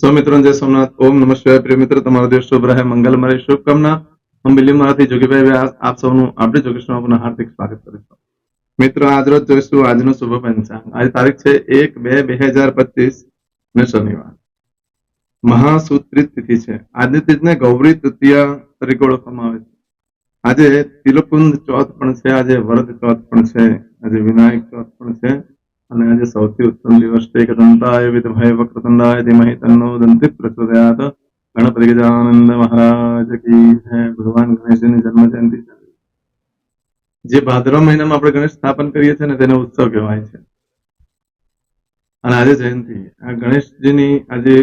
સૌ મિત્રો જય સોમનાથ. ઓમ નમઃ શિવાય. પ્રિય મિત્ર, તમારો દિવસ શુભ રહે. મંગલમય શુભકામના. હું બિલીમાંથી જોગીભાઈ વ્યાસ. આપ સૌનું આપણે જોગેશમાં હાર્દિક સ્વાગત કરું છું. મિત્રો આજરોજ જોઈશું આજનો શુભ પંચાંગ. આજ તારીખ છે એક બે બે હજાર પચીસ ને શનિવાર. મહાસૂત્રિત તિથિ છે. આજની તિથિને ગૌરી તૃતીયા તરીકે ઓળખવામાં આવે છે. આજે તિલકુંદ ચોથ પણ છે. આજે વરદ ચોથ પણ છે. આજે વિનાયક ચોથ પણ છે. અને આજે સૌથી ઉત્તમ દિવસ છે કદંતાય દંતાય વિદભય વક્રતુંડાય ધીમહિ તન્નો દંતિ પ્રચોદયાત ગણપતિ ગજાનંદ મહારાજ કી જય ભગવાન ગણેશજીની જન્મ જયંતિ જે ભાદરવા મહિનામાં આપણે ગણેશ સ્થાપન કરીએ છીએ ને તેને ઉત્સવ કહેવાય છે। અને આજે જયંતિ આ ગણેશજીની આજે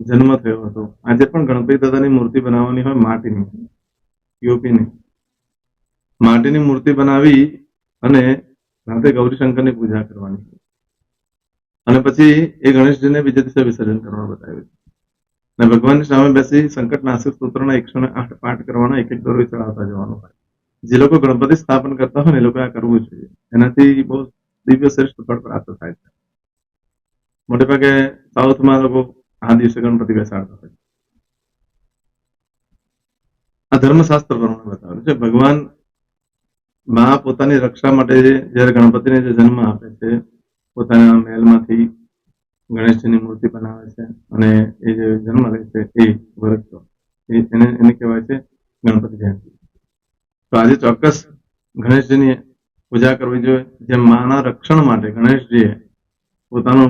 જન્મ થયો હતો। આજે પણ ગણપતિ દાદાની મૂર્તિ બનાવવાની હોય માટીની, યુપીની। માટીની મૂર્તિ બનાવી અને રાતે ગૌરીશંકરની પૂજા કરવાની અને પછી એ ગણેશજીને બીજા દિવસે વિસર્જન કરવાનું બતાવ્યું અને ભગવાનની સામે બેસી સંકટ નાશક સ્તોત્રના એકસો ને આઠ પાઠ કરવાના એક એક દોરવી ચડાવતા જવાનું હોય. જે લોકો ગણપતિ સ્થાપન કરતા હોય એ લોકો આ કરવું જોઈએ. એનાથી બહુ દિવ્ય શ્રેષ્ઠ ફળ પ્રાપ્ત થાય છે. મોટે ભાગે સાઉથમાં લોકો આ દિવસે ગણપતિ બેસાડતા હોય આ ધર્મશાસ્ત્ર પ્રમાણે બતાવ્યું છે. ભગવાનમાં પોતાની રક્ષા માટે જ્યારે ગણપતિને જે જન્મ આપે છે પોતાના મહેલમાંથી ગણેશજીની મૂર્તિ બનાવે છે અને એ જે જન્મ લે છે એ વરસો એને એને કહેવાય છે ગણપતિ જયંતિ. તો આજે ચોક્કસ ગણેશજીની પૂજા કરવી જોઈએ. જે માના રક્ષણ માટે ગણેશજીએ પોતાનો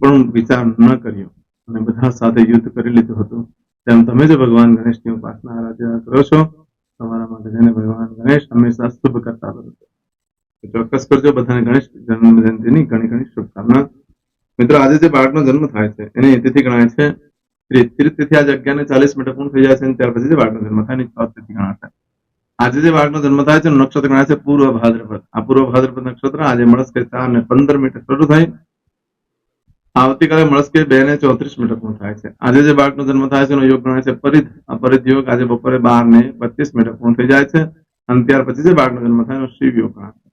પણ વિચાર ન કર્યો અને બધા સાથે યુદ્ધ કરી લીધું હતું. તેમ તમે જો ભગવાન ગણેશની ઉપાસના આરાધના કરો છો. તમારા માટે જઈને ભગવાન ગણેશ હંમેશા શુભ કરતા રહે ચોક્કસ કરજો બધાને ગણેશ જન્મ જયંતિની ઘણી ઘણી શુભકામના. મિત્રો, આજે જે બાળકનો જન્મ થાય છે, એને તિથિ ગણાય છે ત્રીસ. ત્રીસ તિથિ આજે અગિયાર ચાલીસ મિનિટે પૂર્ણ થઈ જાય છે ત્યાર પછી જે બાળકનો જન્મ થાય ચોથ તિથિ ગણાશે. આજે જે બાળકનો જન્મ થાય છે નક્ષત્ર ગણાય છે પૂર્વ ભાદ્રપદ. આ પૂર્વ ભાદ્રપદ નક્ષત્ર આજે મળસ્કે ચાર ને પંદર મિનિટે શરૂ થાય. આવતીકાલે મળસ્કે બે ને ચોત્રીસ મિનિટે પૂર્ણ થાય છે. આજે જે બાળકનો જન્મ થાય છે, એનો યોગ ગણાય છે પરિધ. આ પરિધ યોગ આજે બપોરે બાર ને પચીસ મિનિટે પૂર્ણ થઈ જાય છે અને ત્યાર પછી જે બાળકનો જન્મ થાય, એનો શિવ યોગ ગણાય છે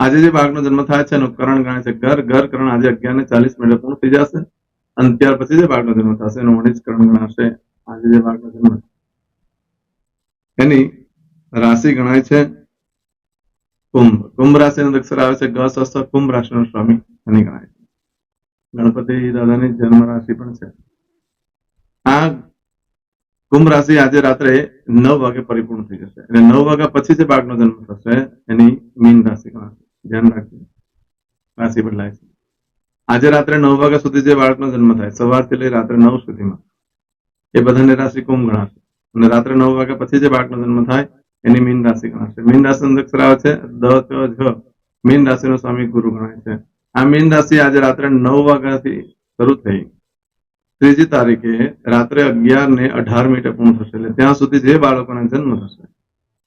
આજે જે બાળકનો જન્મ થાય છે એનું કરણ ગણે છે. ઘર ઘર કરણ આજે અગિયાર ને ચાલીસ મિનિટે પૂર્ણ થઈ જશે અને ત્યાર પછી જે બાળકનો જન્મ થશે એનું વણિજ કરણ ગણાશે. આજે જે બાળકનો જન્મ એની રાશિ ગણાય છે કુંભ. કુંભ રાશિનો અક્ષર આવે છે ગ સસ્ત કુંભ રાશિનો સ્વામી એની ગણાય છે. ગણપતિ દાદાની જન્મ રાશિ પણ છે. આ કુંભ રાશિ આજે રાત્રે નવ વાગે પરિપૂર્ણ થઈ જશે. એટલે નવ વાગ્યા પછી જે બાળકનો જન્મ થશે એની મીન રાશિ ગણાશે. ધ્યાન રાખજો. રાશિ બદલાય આજે રાત્રે નવ વાગ્યા સુધી જે બાળકનો જન્મ થાય, સવારથી લઈ રાત્રે નવ સુધીમાં, એ બધાને રાશિ કુંભ ગણાશે. અને રાત્રે નવ વાગ્યા પછી જે બાળકનો જન્મ થાય, એની મીન રાશિ ગણાશે. મીન રાશિનો અક્ષર આવે છે દ ચ જ મીન રાશિનો સ્વામી ગુરુ ગણાય છે. આ મીન રાશિ આજે રાત્રે નવ વાગ્યાથી શરૂ થઈ. ત્રીજી તારીખે રાત્રે અગિયાર ને અઢાર મિનિટે પૂર્ણ થશે. એટલે ત્યાં સુધી જે બાળકોના જન્મ થશે,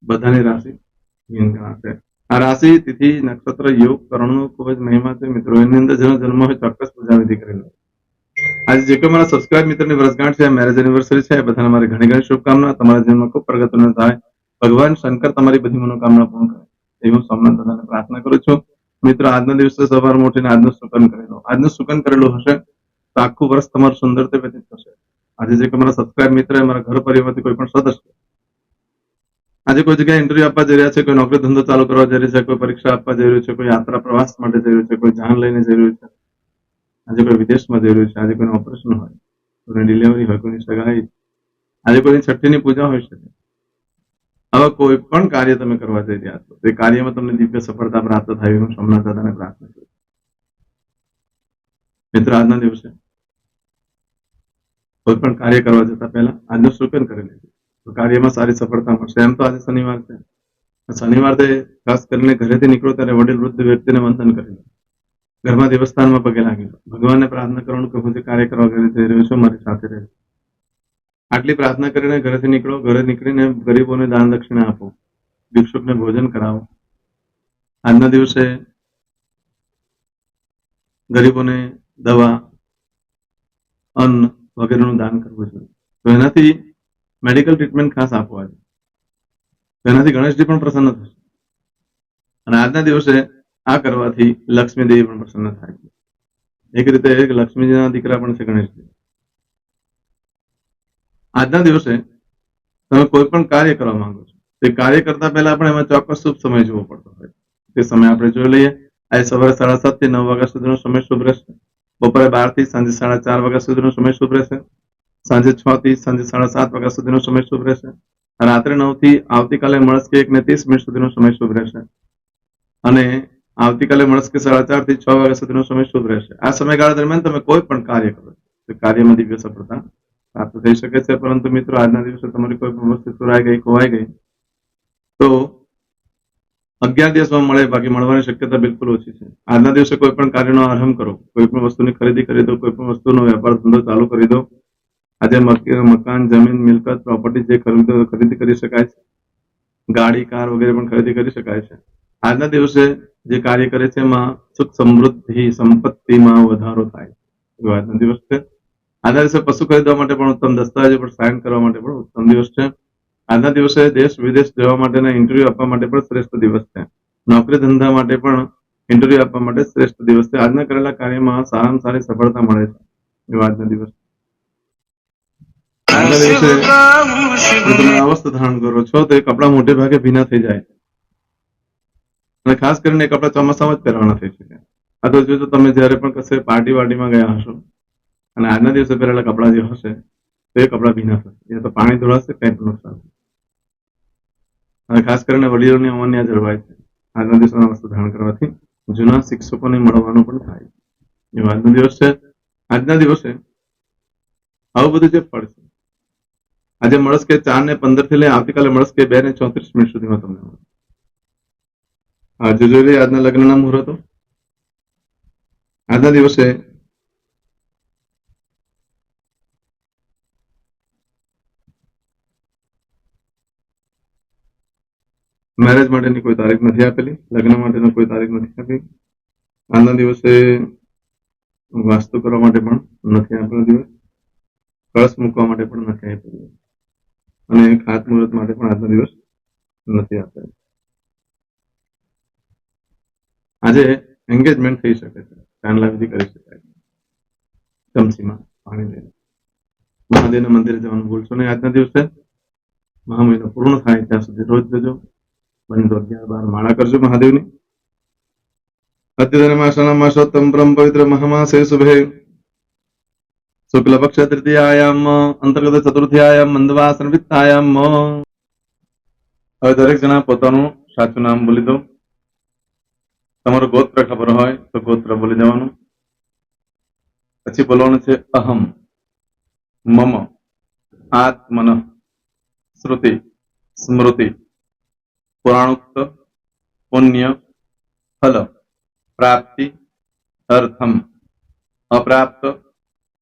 બધાની રાશિ મીન ગણાશે. આ રાશિ, તિથિ, નક્ષત્ર, યોગ, કરણનો ખૂબ જ મહિમા છે. મિત્રો, એની અંદર જેનો જન્મ હોય ચોક્કસ પૂજાવિધિ કરેલો આજે જે કોઈ મારા સબસ્ક્રાઇબ મિત્રની વર્ષગાંઠ છે મેરેજ એનિવર્સરી છે બધાને મારી ઘણી ઘણી શુભકામના. તમારા જીવનમાં ખૂબ પ્રગતિ થાય. ભગવાન શંકર તમારી બધી મનોકામના પૂર્ણ કરે. એવી હું સોમનાથ દાદાને પ્રાર્થના કરું છું. મિત્રો, આજના દિવસે સવાર મોટીને આજનું સુકન કરેલો આજનું સુકન કરેલું હશે તો આખું વર્ષ તમારું સુંદર વ્યતીત થશે. આજે જે કે મારા સબસ્ક્રાઇબ મિત્ર મારા ઘર પરિવારથી કોઈ પણ સદસ્ય આજે કોઈ જગ્યાએ ઇન્ટરવ્યુ આપવા જઈ રહ્યા છે, કોઈ નોકરી ધંધો ચાલુ કરવા જઈ રહ્યું છે, કોઈ પરીક્ષા આપવા જઈ રહ્યું છે, કોઈ યાત્રા પ્રવાસ માટે જઈ રહ્યું છે, કોઈ જાન લઈને જઈ રહ્યું છે, આજે કોઈ વિદેશમાં જઈ રહ્યું છે, આજે કોઈનું ઓપરેશન હોય, કોઈની ડિલિવરી હોય, કોઈની સગાઈ, આજે કોઈની છઠ્ઠીની પૂજા હોઈ શકે આવા કોઈ પણ કાર્ય તમે કરવા જઈ રહ્યા છો, તે કાર્યમાં તમને દિવ્ય સફળતા પ્રાપ્ત થાય, હું સોમનાથ દાદાને પ્રાર્થના કરું મિત્રો, આજના દિવસે કોઈ પણ કાર્ય કરવા જતા પહેલા આજનું શુકન કરી લેજો. તો કાર્યમાં સારી સફળતા મળશે. એમ તો આજે શનિવાર છે. શનિવાર ખાસ કરીને ઘરેથી નીકળો ત્યારે વડીલ વૃદ્ધ વ્યક્તિને વંદન કરી ઘરમાં દેવસ્થાનમાં પગે લાગી ભગવાનને પ્રાર્થના કરવાનું કે હું જે કાર્ય કરવા ઘરે જઈ રહ્યો છું, મારી સાથે રહે. આટલી પ્રાર્થના કરીને ઘરેથી નીકળો, ઘરે નીકળીને ગરીબોને દાન દક્ષિણા આપો. ભિક્ષુકને ભોજન કરાવો. આજના દિવસે ગરીબોને દવા, અન્ન વગેરેનું દાન કરવું જોઈએ. તો એનાથી મેડિકલ ટ્રીટમેન્ટ ખાસ આપવા છે. તેનાથી ગણેશજી પણ પ્રસન્ન થશે. અને આજના દિવસે આ કરવાથી લક્ષ્મી દેવી પણ પ્રસન્ન થાય છે. એક રીતે લક્ષ્મીજીના દીકરા પણ છે ગણેશજી. આજના દિવસે તમે કોઈ પણ કાર્ય કરવા માંગો છો, તે કાર્ય કરતા પહેલા આપણે એમાં ચોક્કસ શુભ સમય જોવો પડતો હોય તે સમય આપણે જોઈ લઈએ. આજે સવારે સાડા સાતથી નવ વાગ્યા સુધીનો સમય શુભ રહેશે. બપોરે બારથી સાંજે સાડા ચાર વાગ્યા સુધીનો સમય શુભ રહેશે. સાંજે છ થી સાંજે સાડા સાત વાગ્યા સુધીનો સમય શુભ રહેશે. રાત્રે નવથી આવતીકાલે મળસ્કે એક ને ત્રીસ મિનિટ સુધીનો સમય શુભ રહેશે. અને આવતીકાલે મળસ્કે સાડા ચારથી છ વાગ્યા સુધીનો સમય શુભ રહેશે. આ સમયગાળા દરમિયાન તમે કોઈ પણ કાર્ય કરો કાર્યમાં દિવ્ય સફળતા પ્રાપ્ત થઈ શકે છે. પરંતુ મિત્રો, આજના દિવસે તમારી કોઈ પણ વસ્તુ ચોરાઈ ગઈ, ખોવાઈ ગઈ, તો અગિયાર દિવસમાં મળે, બાકી મળવાની શક્યતા બિલકુલ ઓછી છે. આજના દિવસે કોઈ પણ કાર્યનો આરંભ કરો. કોઈ પણ વસ્તુની ખરીદી કરી દો, કોઈ પણ વસ્તુનો વેપાર ધંધો ચાલુ કરી દો. આજે મક- મકાન, જમીન, મિલકત પ્રોપર્ટી જે ખરીદી કરી શકાય છે. ગાડી, કાર વગેરે પણ ખરીદી કરી શકાય છે. આજના દિવસે જે કાર્ય કરે છે એમાં સુખ સમૃદ્ધિ, સંપત્તિમાં વધારો થાય એવો આજનો છે. આજના દિવસે પશુ ખરીદવા માટે પણ ઉત્તમ દસ્તાવેજો પર સાઇન કરવા માટે પણ ઉત્તમ દિવસ છે. આજના દિવસે દેશ, વિદેશ જવા માટેના ઇન્ટરવ્યુ આપવા માટે પણ શ્રેષ્ઠ દિવસ છે. નોકરી ધંધા માટે પણ ઇન્ટરવ્યુ આપવા માટે શ્રેષ્ઠ દિવસ છે. આજના કરેલા કાર્યમાં સારામાં સારી સફળતા મળે છે. એ આજનો દિવસ છે. દિવસે જો તમે અવસ્થા ધારણ કરો છો. તો એ કપડા મોટે ભાગે ભીના થઈ જાય છે. અને ખાસ કરીને કપડા ચોમાસામાં જ પહેરવાના થઈ શકે. અથવા જોજો તમે જ્યારે પણ કશે પાર્ટી વાર્ટીમાં ગયા હશો અને આજના દિવસે પહેરેલા કપડા જે હશે તો એ કપડા ભીના થશે. એ તો પાણી ધોળાશે કંઈ પણ નુકસાન અને ખાસ કરીને વડીલોની અવન્યા જળવાય છે. આજના દિવસના વસ્તુ ધારણ કરવાથી જૂના શિક્ષકોને મળવાનું પણ થાય એ આજનો દિવસ છે. આજના દિવસે આવું બધું જે ફળ છે આજે મળસ કે ચાર ને પંદરથી લઈ આવતીકાલે કે બે ને ચોત્રીસ મિનિટ સુધીમાં તમને આજે જોઈ લઈએ આજના લગ્નના મુહૂર્તો. આજના દિવસે મેરેજ માટેની કોઈ તારીખ નથી આપેલી, લગ્ન માટેની કોઈ તારીખ નથી આપી આજના દિવસે વાસ્તુ કરવા માટે પણ નથી આપેલો દિવસ. કળશ મૂકવા માટે પણ નથી આપેલો દિવસ. અને ખાતમુહૂર્ત માટે પણ આજનો દિવસ નથી આપેલો આજે એન્ગેજમેન્ટ થઈ શકે છે. ચાંદલા કરી શકાય ચમચીમાં પાણી લઈને. મહાદેવના મંદિરે જવાનું ભૂલશો નહીં. આજના દિવસે મહામહિનો પૂર્ણ થાય ત્યાં સુધી રોજ જજો બને તો અગિયાર બાર માળા કરજો મહાદેવની. અદ્યતનમાસના માસોત્તમ પરમ પવિત્ર મહામાસે શુભે. પક્ષ તૃતીયાયામ અંતર્ગત ચતુર્થીયામ મંદવાસન વિત્તાયામ હવે દરેક જણા પોતાનું સાચું નામ બોલી દો તમારું ગોત્ર ખબર હોય તો ગોત્ર બોલી જવાનું પછી બોલવાનું છે અહમ, મમ, આત્મન, શ્રુતિ, સ્મૃતિ, પુરાણોક્ત, પુણ્ય, ફલ, પ્રાપ્તિ, અર્થમ, અપ્રાપ્ત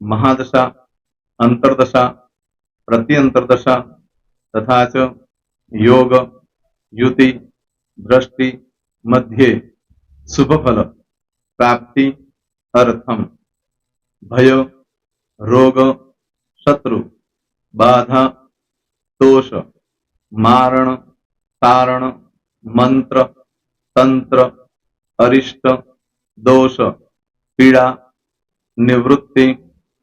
महादशा अंतर्दशा प्रत्यंतर्दशा तथा च योग युति दृष्टि मध्ये शुभफल प्राप्ति अर्थम भय रोग शत्रु बाधा दोष मारण तारण मंत्र तंत्र अरिष्ट दोष पीड़ा निवृत्ति